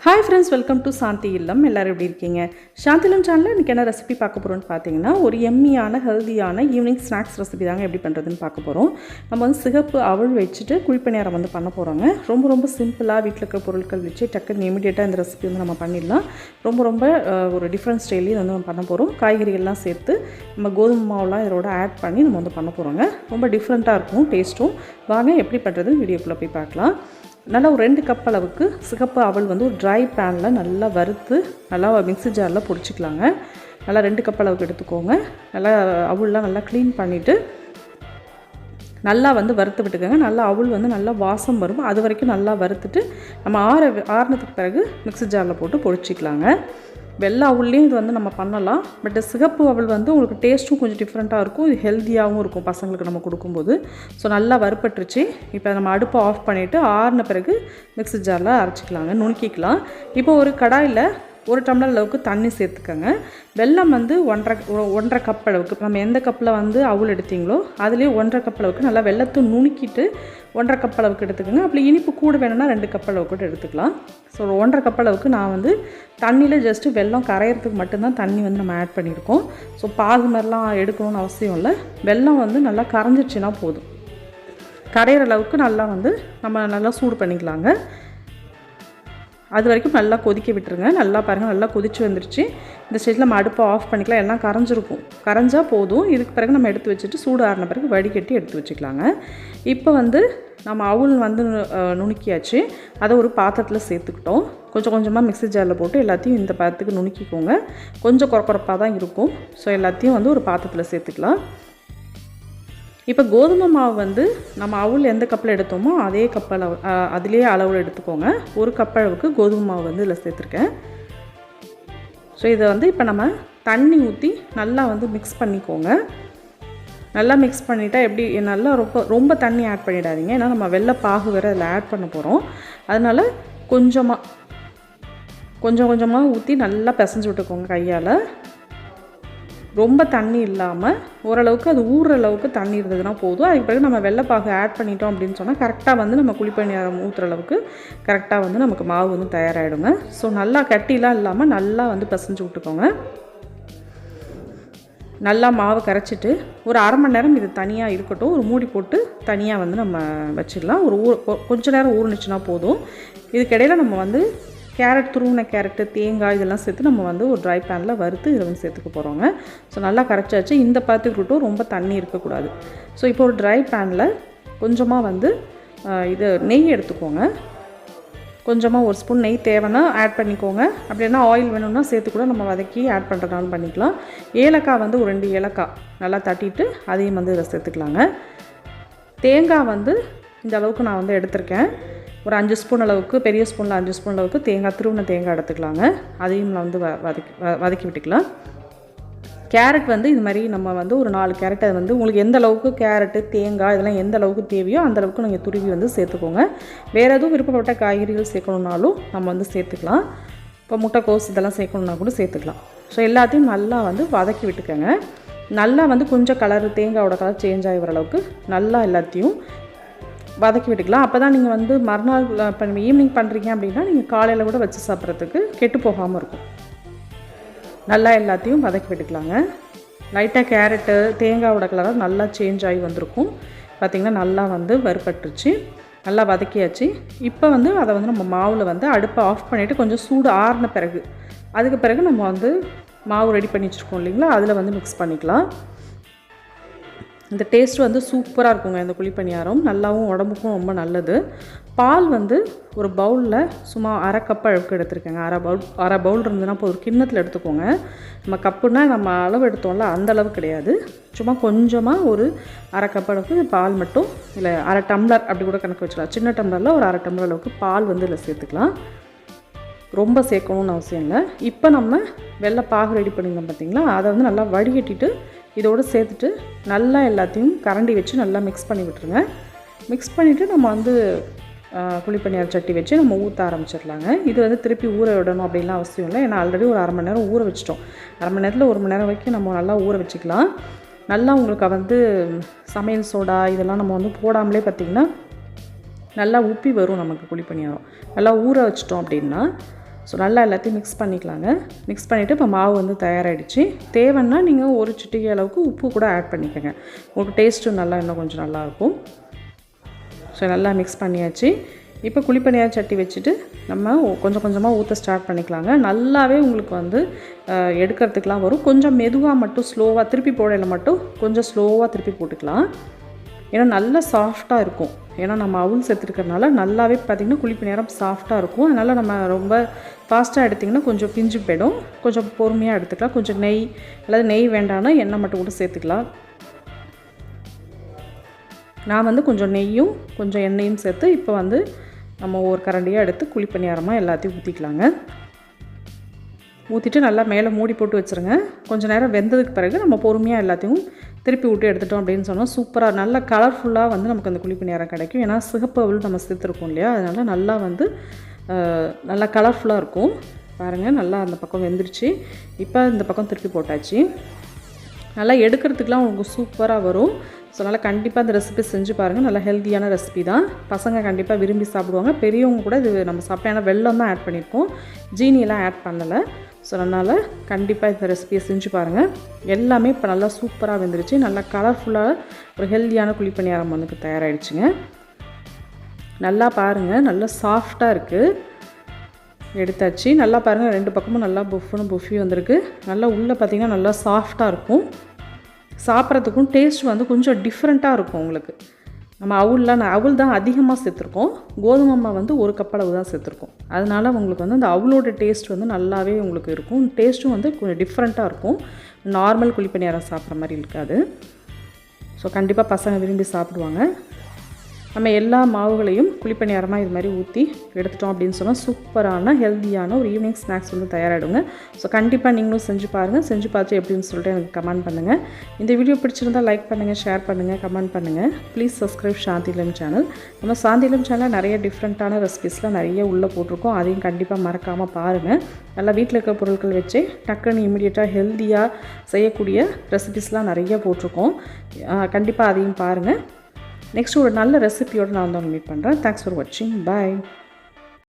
Hi friends welcome to Shanthi Illam எல்லோரும் எப்படி இருக்கீங்க? சாந்திலம் சேனலில் இன்றைக்கி என்ன ரெசிபி பார்க்க போகிறோம்னு பார்த்தீங்கன்னா ஒரு எம்மியான ஹெல்தியான ஈவினிங் ஸ்நாக்ஸ் ரெசிபி தாங்க எப்படி பண்ணுறதுன்னு பார்க்க போகிறோம் நம்ம வந்து சிகப்பு அவள் வச்சுட்டு குழிப்பணியாரம் வந்து பண்ண போகிறோங்க ரொம்ப ரொம்ப சிம்பிளாக வீட்டில் இருக்கிற பொருட்கள் வச்சு டக்குன்னு இமீடியட்டாக இந்த ரெசிபி வந்து நம்ம பண்ணிடலாம். ரொம்ப ரொம்ப ஒரு டிஃப்ரெண்ட் ஸ்டைலையும் வந்து நம்ம பண்ண போகிறோம் காய்கறிகள்லாம் சேர்த்து நம்ம கோதுமை மாவுலாம் இதோட ஆட் பண்ணி நம்ம வந்து பண்ண போகிறோங்க ரொம்ப டிஃப்ரெண்ட்டாக இருக்கும் டேஸ்ட்டும் வாங்க எப்படி பண்ணுறதுன்னு வீடியோக்குள்ளே போய் பார்க்கலாம். நல்லா ஒரு ரெண்டு கப் அளவுக்கு சிகப்பு அவள் வந்து ஒரு ட்ரை பேனில் நல்லா வறுத்து நல்லா மிக்ஸி ஜாரில் பொடிச்சிக்கலாங்க. நல்லா ரெண்டு கப் அளவுக்கு எடுத்துக்கோங்க. நல்லா அவுள்லாம் நல்லா க்ளீன் பண்ணிவிட்டு நல்லா வந்து வறுத்து விட்டுக்கோங்க. நல்லா அவுள் வந்து நல்லா வாசம் வரும். அது வரைக்கும் நல்லா வறுத்துட்டு நம்ம ஆற ஆறுனதுக்கு பிறகு மிக்ஸி ஜாரில் போட்டு பொடிச்சிக்கலாங்க. வெள்ளை அவுள்லேயும் இது வந்து நம்ம பண்ணலாம். பட் சிகப்பு அவள் வந்து உங்களுக்கு டேஸ்ட்டும் கொஞ்சம் டிஃப்ரெண்ட்டாக இருக்கும். இது ஹெல்த்தியாகவும் இருக்கும் பசங்களுக்கு நம்ம கொடுக்கும்போது. ஸோ நல்லா வறுப்பட்டுருச்சு இப்போ நம்ம அடுப்பை ஆஃப் பண்ணிவிட்டு ஆறின பிறகு மிக்ஸி ஜாரில் அரைச்சிக்கலாங்க. நுணுக்கிக்கலாம். இப்போ ஒரு கடாயில் ஒரு டம்ளர் அளவுக்கு தண்ணி சேர்த்துக்கோங்க. வெல்லம் வந்து ஒன்றரை ஒன்றரை கப் அளவுக்கு. நம்ம எந்த கப்பில் வந்து அவுள் எடுத்தீங்களோ அதுலேயே ஒன்றரை கப் அளவுக்கு நல்லா வெள்ளத்தை நுணுக்கிட்டு ஒன்றரை கப் அளவுக்கு எடுத்துக்கோங்க. அப்படி இனிப்பு கூட வேணும்னா ரெண்டு கப் அளவுக்கு கூட எடுத்துக்கலாம். ஸோ ஒன்றரை கப் அளவுக்கு நான் வந்து தண்ணியில் ஜஸ்ட்டு வெல்லம் கரையிறதுக்கு மட்டும்தான் தண்ணி வந்து நம்ம ஆட் பண்ணியிருக்கோம். ஸோ பாகு மாதிரிலாம் எடுக்கணும்னு அவசியம் இல்லை. வெல்லம் வந்து நல்லா கரைஞ்சிருச்சுன்னா போதும். கரையிற அளவுக்கு நல்லா வந்து நம்ம நல்லா சூடு பண்ணிக்கலாங்க. அது வரைக்கும் நல்லா கொதிக்க விட்டுருங்க. நல்லா பாருங்கள் நல்லா கொதிச்சு வந்துருச்சு. இந்த ஸ்டேஜில் நம்ம அடுப்பை ஆஃப் பண்ணிக்கலாம். எல்லாம் கரைஞ்சிருக்கும். கரைஞ்சால் போதும். இதுக்கு பிறகு நம்ம எடுத்து வச்சுட்டு சூடு ஆறின பிறகு வடிகட்டி எடுத்து வச்சுக்கலாங்க. இப்போ வந்து நம்ம அவுள் வந்து நுணுக்கியாச்சு. அதை ஒரு பாத்திரத்தில் சேர்த்துக்கிட்டோம். கொஞ்சம் கொஞ்சமாக மிக்ஸி ஜாரில் போட்டு எல்லாத்தையும் இந்த பாத்திரத்துக்கு நுணுக்கிக்கோங்க. கொஞ்சம் குறக்குறப்பாக தான் இருக்கும். ஸோ எல்லாத்தையும் வந்து ஒரு பாத்திரத்தில் சேர்த்துக்கலாம். இப்போ கோதுமை மாவு வந்து நம்ம அவுள் எந்த கப்பில் எடுத்தோமோ அதே கப் அளவு அதிலே அளவில் எடுத்துக்கோங்க. ஒரு கப் அளவுக்கு கோதுமை மாவு வந்து இதில் சேர்த்துருக்கேன். ஸோ இதை வந்து இப்போ நம்ம தண்ணி ஊற்றி நல்லா வந்து மிக்ஸ் பண்ணிக்கோங்க. நல்லா மிக்ஸ் பண்ணிட்டா எப்படி நல்லா ரொம்ப ரொம்ப தண்ணி ஆட் பண்ணிடாதீங்க. ஏன்னா நம்ம வெள்ளை பாகு வேறு அதில் ஆட் பண்ண போகிறோம் அதனால் கொஞ்சமாக கொஞ்சம் கொஞ்சமாக ஊற்றி நல்லா பிசைஞ்சு விட்டுக்கோங்க கையால். ரொம்ப தண்ணி இல்லாமல் ஓரளவுக்கு அது ஊறுற அளவுக்கு தண்ணி இருந்ததுன்னா போதும். அதுக்கு பிறகு நம்ம வெள்ளைப்பாகு ஆட் பண்ணிட்டோம் அப்படின்னு சொன்னால் கரெக்டாக வந்து நம்ம குழிப்பணியாரம் ஊற்றுற அளவுக்கு கரெக்டாக வந்து நமக்கு மாவு வந்து தயாராகிடுங்க ஸோ நல்லா கட்டிலாம் இல்லாமல் நல்லா வந்து பிசைஞ்சு விட்டுக்கோங்க. நல்லா மாவு கரைச்சிட்டு ஒரு அரை மணி நேரம் இது தனியாக இருக்கட்டும். ஒரு மூடி போட்டு தனியாக வந்து நம்ம வச்சிடலாம். ஒரு ஊ கொஞ்சம் கொஞ்ச நேரம் ஊறுனுச்சுன்னா போதும். இதுக்கிடையில் நம்ம வந்து கேரட் துருவின கேரட்டு தேங்காய் இதெல்லாம் சேர்த்து நம்ம வந்து ஒரு ட்ரை பேனில் வறுத்து இதை வந்து சேர்த்துக்க போகிறோங்க ஸோ நல்லா கரைச்சாச்சு. இந்த பாத்துக்கிட்டும் ரொம்ப தண்ணி இருக்கக்கூடாது. ஸோ இப்போ ஒரு ட்ரை பேனில் கொஞ்சமாக வந்து இது நெய் எடுத்துக்கோங்க. கொஞ்சமாக ஒரு ஸ்பூன் நெய் தேவைன்னா ஆட் பண்ணிக்கோங்க. அப்படின்னா ஆயில் வேணும்னா சேர்த்து கூட நம்ம வதக்கி ஆட் பண்ணுறதுனாலும் பண்ணிக்கலாம். ஏலக்காய் வந்து ஒரு ரெண்டு ஏலக்காய் நல்லா தட்டிட்டு அதையும் வந்து இதை சேர்த்துக்கலாங்க. தேங்காய் வந்து இந்த அளவுக்கு நான் வந்து எடுத்திருக்கேன். ஒரு அஞ்சு ஸ்பூன் அளவுக்கு பெரிய ஸ்பூனில் அஞ்சு ஸ்பூன் அளவுக்கு தேங்காய் திருவின தேங்காய் எடுத்துக்கலாங்க. அதையும் நான் வந்து வ வதக்கி வ- வதக்கி விட்டுக்கலாம். கேரட் வந்து இது மாதிரி நம்ம வந்து ஒரு நாலு கேரட் அது வந்து உங்களுக்கு எந்த அளவுக்கு கேரட்டு தேங்காய் இதெல்லாம் எந்த அளவுக்கு தேவையோ அந்த அளவுக்கு நீங்கள் துருவி வந்து சேர்த்துக்கோங்க. வேறு எதுவும் விருப்பப்பட்ட காய்கறிகள் சேர்க்கணுன்னாலும் நம்ம வந்து சேர்த்துக்கலாம். இப்போ முட்டைக்கோஸ் இதெல்லாம் சேர்க்கணுன்னா கூட சேர்த்துக்கலாம். ஸோ எல்லாத்தையும் நல்லா வந்து வதக்கி விட்டுக்கோங்க. நல்லா வந்து கொஞ்சம் கலர் தேங்காயோட கலர் சேஞ்ச் ஆகி வர அளவுக்கு நல்லா எல்லாத்தையும் வதக்கி விட்டுக்கலாம் அப்போ தான் நீங்கள் வந்து மறுநாள் இப்போ ஈவினிங் பண்ணுறீங்க அப்படின்னா நீங்கள் காலையில் கூட வச்சு சாப்பிட்றதுக்கு கெட்டு போகாமல் இருக்கும். நல்லா எல்லாத்தையும் வதக்கி விட்டுக்கலாங்க லைட்டாக கேரட்டு தேங்காயோட கலராக நல்லா சேஞ்ச் ஆகி வந்திருக்கும். பார்த்திங்கன்னா நல்லா வந்து வறுபட்டுருச்சு. நல்லா வதக்கியாச்சு. இப்போ வந்து அதை வந்து நம்ம மாவில் வந்து அடுப்பை ஆஃப் பண்ணிவிட்டு கொஞ்சம் சூடு ஆறின பிறகு அதுக்கு பிறகு நம்ம வந்து மாவு ரெடி பண்ணி வச்சுருக்கோம் இல்லைங்களா? அதில் வந்து மிக்ஸ் பண்ணிக்கலாம். இந்த டேஸ்ட் வந்து சூப்பராக இருக்குங்க இந்த குழிப்பணியாரம். நல்லாவும் உடம்புக்கும் ரொம்ப நல்லது. பால் வந்து ஒரு பவுலில் சும்மா அரை கப் அளவுக்கு எடுத்துருக்கேங்க. அரை பவுல் அரை பவுல் இருந்ததுன்னா இப்போ ஒரு கிண்ணத்தில் எடுத்துக்கோங்க. நம்ம கப்புனா நம்ம அளவு எடுத்தோம்ல அந்த அளவு கிடையாது. சும்மா கொஞ்சமாக ஒரு அரை கப் அளவுக்கு பால் மட்டும் இல்லை அரை டம்ளர் அப்படி கூட கணக்கு வச்சுக்கலாம். சின்ன டம்ளரில் ஒரு அரை டம்ளர் அளவுக்கு பால் வந்து இதில் சேர்த்துக்கலாம். ரொம்ப சேர்க்கணும்னு அவசியம் இல்லை. இப்போ நம்ம வெள்ளை பாகு ரெடி பண்ணியிருந்தோம் பார்த்தீங்களா அதை வந்து நல்லா வடிகட்டிட்டு இதோடு சேர்த்துட்டு நல்லா எல்லாத்தையும் கரண்டி வச்சு நல்லா மிக்ஸ் பண்ணி விட்டுருங்க. மிக்ஸ் பண்ணிவிட்டு நம்ம வந்து குழிப்பணியார் சட்டி வச்சு நம்ம ஊற்ற ஆரம்பிச்சிடலாங்க. இது வந்து திருப்பி ஊற விடணும் அப்படின்லாம் அவசியம் இல்லை. ஏன்னா ஆல்ரெடி ஒரு அரை மணி நேரம் ஊற வச்சிட்டோம். அரை மணி நேரத்தில் ஒரு மணி நேரம் வரைக்கும் நம்ம நல்லா ஊற வச்சுக்கலாம். நல்லா உங்களுக்கு வந்து சமையல் சோடா இதெல்லாம் நம்ம வந்து போடாமலே பார்த்திங்கன்னா நல்லா உப்பி வரும் நமக்கு குழிப்பணியாரம் நல்லா ஊற வச்சிட்டோம் அப்படின்னா ஸோ நல்லா எல்லாத்தையும் மிக்ஸ் பண்ணிக்கலாங்க. மிக்ஸ் பண்ணிவிட்டு இப்போ மாவு வந்து தயாராகிடுச்சு தேவைன்னா நீங்கள் ஒரு சிட்டிகை அளவுக்கு உப்பு கூட ஆட் பண்ணிக்கோங்க. உங்களுக்கு டேஸ்ட்டும் நல்லா இன்னும் கொஞ்சம் நல்லாயிருக்கும் ஸோ நல்லா மிக்ஸ் பண்ணியாச்சு. இப்போ குழிப்பணியார் சட்டி வச்சுட்டு நம்ம கொஞ்சம் கொஞ்சமாக ஊற்ற ஸ்டார்ட் பண்ணிக்கலாங்க. நல்லாவே உங்களுக்கு வந்து எடுக்கிறதுக்கெலாம் வரும். கொஞ்சம் மெதுவாக மட்டும் ஸ்லோவாக திருப்பி போடையில் மட்டும் கொஞ்சம் ஸ்லோவாக திருப்பி போட்டுக்கலாம். ஏன்னா நல்லா சாஃப்டாக இருக்கும். ஏன்னா நம்ம அவுள் சேர்த்துருக்கறனால நல்லாவே பார்த்திங்கன்னா குளிப்பு நேரம் சாஃப்டாக இருக்கும். அதனால் நம்ம ரொம்ப ஃபாஸ்ட்டாக எடுத்திங்கன்னா கொஞ்சம் பிஞ்சு போயிடும். கொஞ்சம் பொறுமையாக எடுத்துக்கலாம். கொஞ்சம் நெய் அல்லது நெய் வேண்டாம்னா எண்ணெய் மட்டும் கூட சேர்த்துக்கலாம். நான் வந்து கொஞ்சம் நெய்யும் கொஞ்சம் எண்ணெயும் சேர்த்து இப்போ வந்து நம்ம ஒரு கரண்டியாக எடுத்து குழிப்பணியாரமாக எல்லாத்தையும் ஊற்றிக்கலாங்க ஊற்றிட்டு நல்லா மேலே மூடி போட்டு வச்சுருங்க. கொஞ்சம் நேரம் வெந்ததுக்கு பிறகு நம்ம பொறுமையாக எல்லாத்தையும் திருப்பி விட்டு எடுத்துட்டோம் அப்படின்னு சொன்னால் சூப்பராக நல்ல கலர்ஃபுல்லாக வந்து நமக்கு அந்த குழிப்பணியாரம் கிடைக்கும். ஏன்னா சிகப்பு அவள் நம்ம சேர்த்துருக்கோம் இல்லையா? அதனால் நல்லா வந்து நல்லா கலர்ஃபுல்லாக இருக்கும். பாருங்கள் நல்லா அந்த பக்கம் வெந்துருச்சு. இப்போ இந்த பக்கம் திருப்பி போட்டாச்சு. நல்லா எடுக்கிறதுக்குலாம் உங்களுக்கு சூப்பராக வரும். ஸோ அதனால் கண்டிப்பாக இந்த ரெசிபி செஞ்சு பாருங்கள் நல்லா ஹெல்த்தியான ரெசிபி தான். பசங்க கண்டிப்பாக விரும்பி சாப்பிடுவாங்க. பெரியவங்க கூட இது நம்ம சாப்பிட்டோம் ஏன்னா வெள்ளம் தான் ஆட் பண்ணியிருக்கோம். ஜீனியெல்லாம் ஆட் பண்ணலை. ஸோ அதனால் கண்டிப்பாக இந்த ரெசிபியை செஞ்சு பாருங்கள் எல்லாமே இப்போ நல்லா சூப்பராக வெந்துருச்சு. நல்லா கலர்ஃபுல்லாக ஒரு ஹெல்த்தியான குழிப்பணியாரம் வந்து தயாராகிடுச்சுங்க நல்லா பாருங்கள் நல்லா சாஃப்டாக இருக்குது எடுத்தாச்சு. நல்லா பாருங்கள் ரெண்டு பக்கமும் நல்லா புஃப்னு புஃபி வந்திருக்கு. நல்லா உள்ளே பார்த்தீங்கன்னா நல்லா சாஃப்டாக இருக்கும். சாப்பிட்றதுக்கும் டேஸ்ட் வந்து கொஞ்சம் டிஃப்ரெண்ட்டாக இருக்கும் உங்களுக்கு. நம்ம அவுல்லாம் நான் அவுள் தான் அதிகமாக சேர்த்துருக்கோம். கோதுமை மாவு வந்து ஒரு கப் அளவு தான் சேர்த்துருக்கோம். அதனால் உங்களுக்கு வந்து அந்த அவுளோட டேஸ்ட் வந்து நல்லாவே உங்களுக்கு இருக்கும். டேஸ்ட்டும் வந்து கொஞ்சம் டிஃப்ரெண்ட்டாக இருக்கும். நார்மல் குழிப்பணியாரம் சாப்பிட்ற மாதிரி இருக்காது. ஸோ கண்டிப்பாக பசங்க விரும்பி சாப்பிடுவாங்க. நம்ம எல்லா மாவுகளையும் குழிப்பணியாரமாக இது மாதிரி ஊற்றி எடுத்துட்டோம் அப்படின்னு சொன்னால் சூப்பரான ஹெல்த்தியான ஒரு ஈவினிங் ஸ்நாக்ஸ் வந்து தயாராகிடுங்க ஸோ கண்டிப்பாக நீங்களும் செஞ்சு பாருங்கள் செஞ்சு பார்த்து எப்படின்னு சொல்லிட்டு எனக்கு கமெண்ட் பண்ணுங்கள் இந்த வீடியோ பிடிச்சிருந்தால் லைக் பண்ணுங்கள் ஷேர் பண்ணுங்கள் கமெண்ட் பண்ணுங்கள் ப்ளீஸ் சப்ஸ்கிரைப் சாந்திலம் சேனல் நம்ம சாந்திலம் சேனல் நிறைய டிஃப்ரெண்ட்டான ரெசிபிஸ்லாம் நிறைய உள்ளே போட்டிருக்கோம். அதையும் கண்டிப்பாக மறக்காமல் பாருங்கள் நல்லா வீட்டில் இருக்க பொருட்கள் வச்சு டக்குன்னு இமிடியேட்டாக ஹெல்த்தியாக செய்யக்கூடிய ரெசிபிஸ்லாம் நிறைய போட்டிருக்கோம். கண்டிப்பாக அதையும் பாருங்கள் நெக்ஸ்ட் ஒரு நல்ல ரெசிபியோடு நான் வந்து மீட் பண்ணுறேன் தேங்க்ஸ் ஃபார் வாட்சிங் பாய்